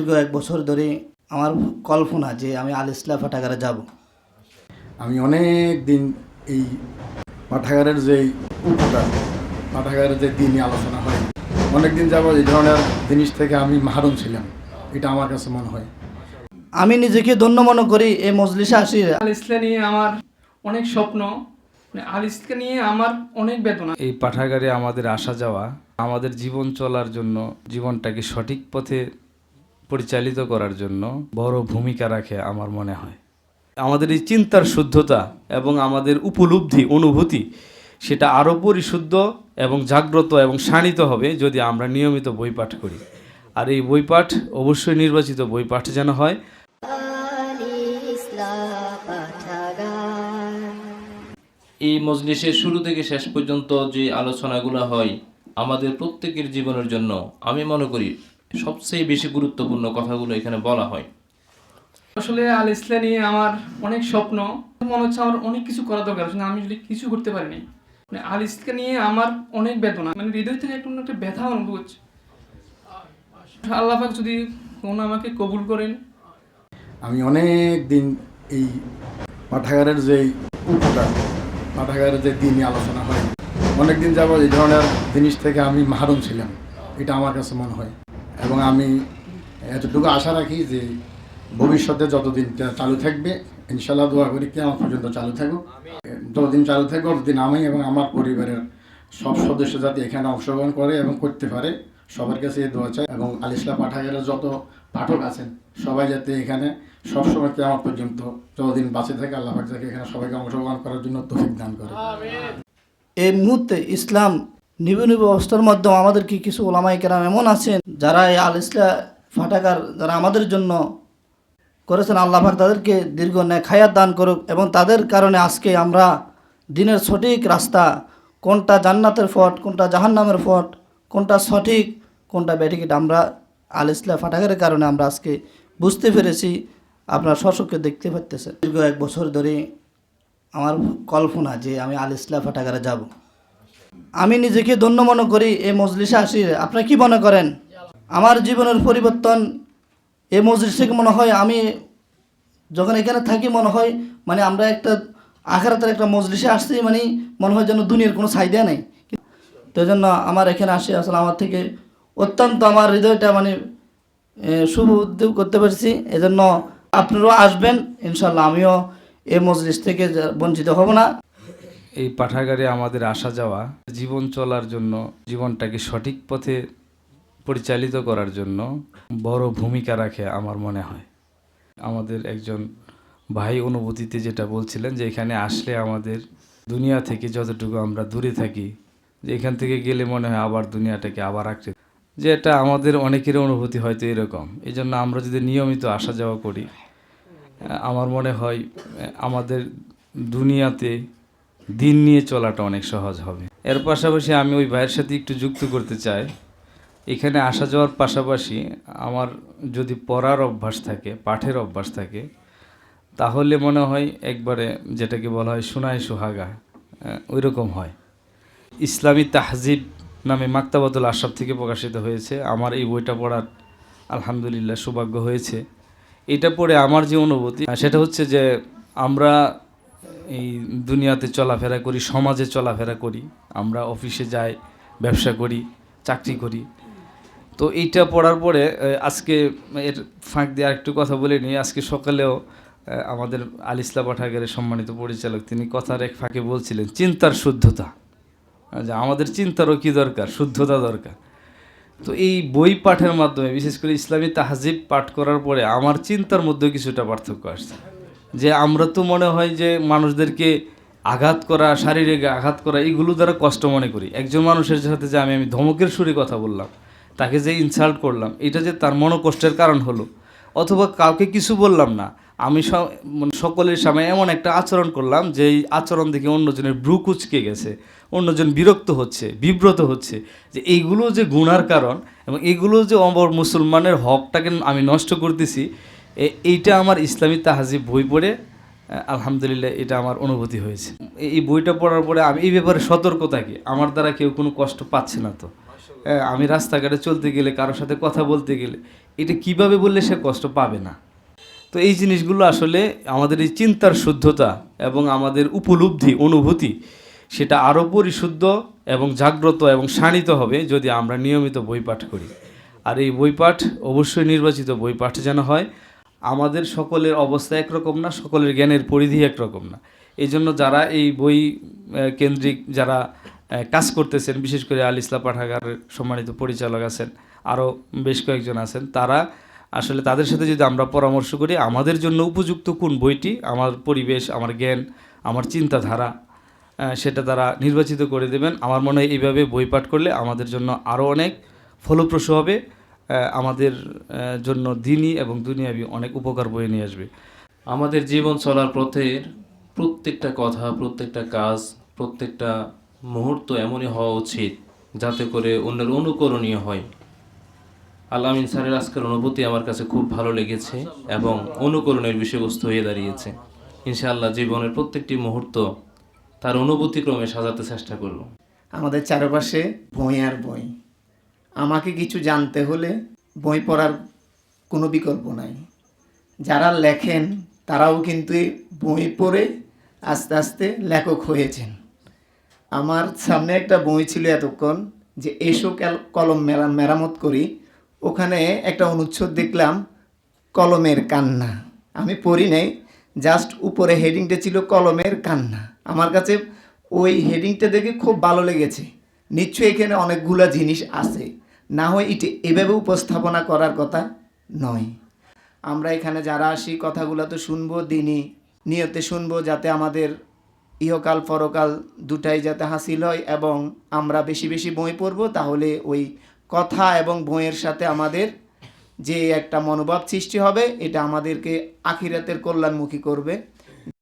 দীর্ঘ এক বছর ধরে আমার কল্পনা যে আমি আল ইসলা ফাটাগারে যাব। আমি অনেক দিন এই পাঠাগারের যে উপকার পাঠাগারের যে দিন নিয়ে আলোচনা হয় অনেক দিন যাব এই ধরনের জিনিস থেকে আমি মাহরুম ছিলাম এটা আমার কাছে মনে হয়। আমি নিজেকে ধন্য মনে করি এই মজলিসে আসি আল ইসলা নিয়ে আমার অনেক স্বপ্ন মানে আল ইসলাম নিয়ে আমার অনেক বেদনা। এই পাঠাগারে আমাদের আসা যাওয়া আমাদের জীবন চলার জন্য জীবনটাকে সঠিক পথে পরিচালিত করার জন্য বড় ভূমিকা রাখে আমার মনে হয়। আমাদের এই চিন্তার শুদ্ধতা এবং আমাদের উপলব্ধি, অনুভূতি, সেটা আরও পরিশুদ্ধ এবং জাগ্রত এবং শানিত হবে যদি আমরা নিয়মিত বই পাঠ করি। আর এই বই পাঠ অবশ্যই নির্বাচিত বই পাঠ যেন হয়। এই মজলিসের শুরু থেকে শেষ পর্যন্ত যে আলোচনাগুলো হয় আমাদের প্রত্যেকের জীবনের জন্য, আমি মনে করি সবচেয়ে বেশি গুরুত্বপূর্ণ কথাগুলো এখানে বলা হয়। আসলে আল ইসলা নিয়ে আমার অনেক স্বপ্ন। মনে হচ্ছে আমার অনেক কিছু করা দরকার কিন্তু আমি আসলে কিছু করতে পারিনি। মানে আল ইসলাম নিয়ে আমার অনেক বেদনা মানে হৃদয় থেকে একটা একটা ব্যথা অনুভব হচ্ছে। আল্লাহাক যদি কোনো আমাকে কবুল করেন। আমি অনেক দিন এই পাঠাগারের যে উপকার পাঠাগারের যে দিন নিয়ে আলোচনা হয় অনেক দিন যাব এই ধরনের জিনিস থেকে আমি মাহরুম ছিলাম এটা আমার কাছে মনে হয়। এবং আমি এতটুকু আশা রাখি যে ভবিষ্যতে যতদিন চালু থাকবে ইনশাল্লাহ দোয়া করি কেমন পর্যন্ত চালু থাকুক। যতদিন চালু থাকবে ততদিন আমি এবং আমার পরিবারের সব সদস্য যাতে এখানে অংশগ্রহণ করে এবং করতে পারে, সবার কাছে এই দোয়া চাই। এবং আলিসলা পাঠাগারের যত পাঠক আছেন, সবাই যাতে এখানে সবসময় কেমন পর্যন্ত যতদিন বাঁচে থাকে, আল্লাহ পাক যাকে এখানে সবাইকে অংশগ্রহণ করার জন্য তৌফিক দান করে। এই মুহূর্তে ইসলাম নিবু নিবু অবস্থার মাধ্যমে আমাদের কি কিছু ওলামাই কেরাম এমন আছেন যারা এই আল ইসলা ফাটাকার যারা আমাদের জন্য করেছেন, আল্লাহ পাক তাদেরকে দীর্ঘ ন্যায় খায়াত দান করুক এবং তাদের কারণে আজকে আমরা দিনের সঠিক রাস্তা, কোনটা জান্নাতের ফট, কোনটা জাহান্নামের ফট, কোনটা সঠিক, কোনটা ব্যাটিকেট আমরা আল ইসলা ফাটাকারের কারণে আমরা আজকে বুঝতে পেরেছি। আপনার স্বচক্ষে দেখতে পাচ্তেছেন দীর্ঘ এক বছর ধরে আমার কল্পনা যে আমি আল ইসলা ফাটাগারে যাব। আমি নিজেকে ধন্য মনে করি এই মজলিসে আসি আপনারা কি মনে করেন? আমার জীবনের পরিবর্তন এই মজলিস থেকে মনে হয় আমি যখন এখানে থাকি মনে হয় মানে আমরা একটা আখারাতের একটা মজলিসে আসছি মানে মনে হয় যেন দুনিয়ার কোনো সাইডা নেই। তো জন্য আমার এখানে আসি আসলে আমার থেকে অত্যন্ত আমার হৃদয়টা মানে শুভ উদ্যোগ করতে পারছি। এজন্য আপনারাও আসবেন ইনশাল্লাহ আমিও এই মজলিস থেকে বঞ্চিত হব না। এই পাঠাগারে আমাদের আসা যাওয়া, জীবন চলার জন্য, জীবনটাকে সঠিক পথে পরিচালিত করার জন্য বড় ভূমিকা রাখে আমার মনে হয়। আমাদের একজন ভাই অনুভূতিতে যেটা বলছিলেন যে এখানে আসলে আমাদের দুনিয়া থেকে যতটুকু আমরা দূরে থাকি, যে এখান থেকে গেলে মনে হয় আবার দুনিয়াটাকে আবার আঁকড়ে যে এটা আমাদের অনেকের অনুভূতি হয়তো এরকম। এই জন্য আমরা যদি নিয়মিত আসা যাওয়া করি আমার মনে হয় আমাদের দুনিয়াতে দিন নিয়ে চলাটা অনেক সহজ হবে। এর পাশাপাশি আমি ওই ভাইয়ের সাথে একটু যুক্ত করতে চাই। এখানে আসা যাওয়ার পাশাপাশি আমার যদি পড়ার অভ্যাস থাকে, পাঠের অভ্যাস থাকে, তাহলে মনে হয় একবারে যেটাকে বলা হয় সোনাই সোহাগা ওই রকম হয়। ইসলামী তাহজিব নামে মাক্তাবাতুল আশরাফ থেকে প্রকাশিত হয়েছে। আমার এই বইটা পড়ার আলহামদুলিল্লাহ সৌভাগ্য হয়েছে। এটা পড়ে আমার যে অনুভূতি, সেটা হচ্ছে যে আমরা এই দুনিয়াতে চলাফেরা করি, সমাজে চলাফেরা করি, আমরা অফিসে যাই, ব্যবসা করি, চাকরি করি। তো এইটা পড়ার পরে আজকে এর ফাঁক দিয়ে আরেকটু কথা বলে নিই। আজকে সকালেও আমাদের আলিসলা পাঠাগারের সম্মানিত পরিচালক, তিনি কথার এক ফাঁকে বলছিলেন, চিন্তার শুদ্ধতা। যে আমাদের চিন্তারও কি দরকার? শুদ্ধতা দরকার। তো এই বই পাঠের মাধ্যমে, বিশেষ করে ইসলামী তাহজিব পাঠ করার পরে, আমার চিন্তার মধ্যে কিছুটা পার্থক্য আসছে। যে আমরা তো মনে হয় যে মানুষদেরকে আঘাত করা, শারীরিক আঘাত করা, এগুলো দ্বারা কষ্ট মনে করি। একজন মানুষের সাথে যে আমি আমি ধমকের সুরে কথা বললাম, তাকে যে ইনসাল্ট করলাম, এটা যে তার মনোকষ্টের কারণ হলো। অথবা কাউকে কিছু বললাম না, আমি মানে সকলের সামনে এমন একটা আচরণ করলাম যে এই আচরণ দেখে অন্যজনের ব্রু কুচকে গেছে, অন্যজন বিরক্ত হচ্ছে, বিব্রত হচ্ছে, যে এইগুলো যে গুণার কারণ এবং এগুলো যে অমর মুসলমানের হকটাকে আমি নষ্ট করতেছি এইটা আমার ইসলামী তাহাজিব বই পড়ে আলহামদুলিল্লাহ এটা আমার অনুভূতি হয়েছে। এই- বইটা পড়ার পরে আমি এই ব্যাপারে সতর্ক থাকি, আমার দ্বারা কেউ কোনো কষ্ট পাচ্ছে না তো। আমি রাস্তাঘাটে চলতে গেলে, কারোর সাথে কথা বলতে গেলে, এটা কীভাবে বললে সে কষ্ট পাবে না? তো এই জিনিসগুলো আসলে আমাদের এই চিন্তার শুদ্ধতা এবং আমাদের উপলব্ধি, অনুভূতি, সেটা আরও পরিশুদ্ধ এবং জাগ্রত এবং শানিত হবে যদি আমরা নিয়মিত বই পাঠ করি। আর এই বই পাঠ অবশ্যই নির্বাচিত বই পাঠ যেন হয় আমাদের সকলের অবস্থা একরকম না, সকলের জ্ঞানের পরিধি একরকম না। এই জন্য যারা এই বই কেন্দ্রিক যারা কাজ করতেছেন, বিশেষ করে আল ইসলা পাঠাগারের সম্মানিত পরিচালক আছেন, আরও বেশ কয়েকজন আছেন, তারা আসলে তাদের সাথে যদি আমরা পরামর্শ করি, আমাদের জন্য উপযুক্ত কোন বইটি? আমার পরিবেশ, আমার জ্ঞান, আমার চিন্তাধারা সেটা তারা নির্বাচিত করে দেবেন। আমার মনে হয় এইভাবে বই পাঠ করলে আমাদের জন্য আরও অনেক ফলপ্রসূ হবে। আমাদের জন্য দিনই এবং দুনিয়াবি অনেক উপকার বয়ে নিয়ে আসবে। আমাদের জীবন চলার পথের প্রত্যেকটা কথা, প্রত্যেকটা কাজ, প্রত্যেকটা মুহূর্ত এমনই হওয়া উচিত যাতে করে অন্যের অনুকরণীয় হয়। আলামিন স্যারের আজকের অনুভূতি আমার কাছে খুব ভালো লেগেছে এবং অনুকরণের বিষয়বস্তু হয়ে দাঁড়িয়েছে। ইনশাআল্লাহ জীবনের প্রত্যেকটি মুহূর্ত তার অনুভূতিক্রমে সাজাতে চেষ্টা করব। আমাদের চারপাশে বই আর বই। আমাকে কিছু জানতে হলে বই পড়ার কোনো বিকল্প নাই। যারা লেখেন, তারাও কিন্তু বই পড়ে আস্তে আস্তে লেখক হয়েছেন। আমার সামনে একটা বই ছিল এতক্ষণ, যে এসো কলম মেরা, মেরামত করি। ওখানে একটা অনুচ্ছেদ দেখলাম, কলমের কান্না। আমি পড়ি নাই, জাস্ট উপরে হেডিংটা ছিল কলমের কান্না। আমার কাছে ওই হেডিংটা দেখে খুব ভালো লেগেছে। নিশ্চয়ই এখানে অনেকগুলা জিনিস আছে। না হয় এটি এভাবে উপস্থাপনা করার কথা নয়। আমরা এখানে যারা আসি, কথাগুলো তো শুনব, দিনই নিয়তে শুনব, যাতে আমাদের ইহকাল, পরকাল দুটাই যাতে হাসিল হয় এবং আমরা বেশি বেশি বই পড়ব, তাহলে ওই কথা এবং বইয়ের সাথে আমাদের যে একটা মনোভাব সৃষ্টি হবে, এটা আমাদেরকে আখিরাতের কল্যাণমুখী করবে।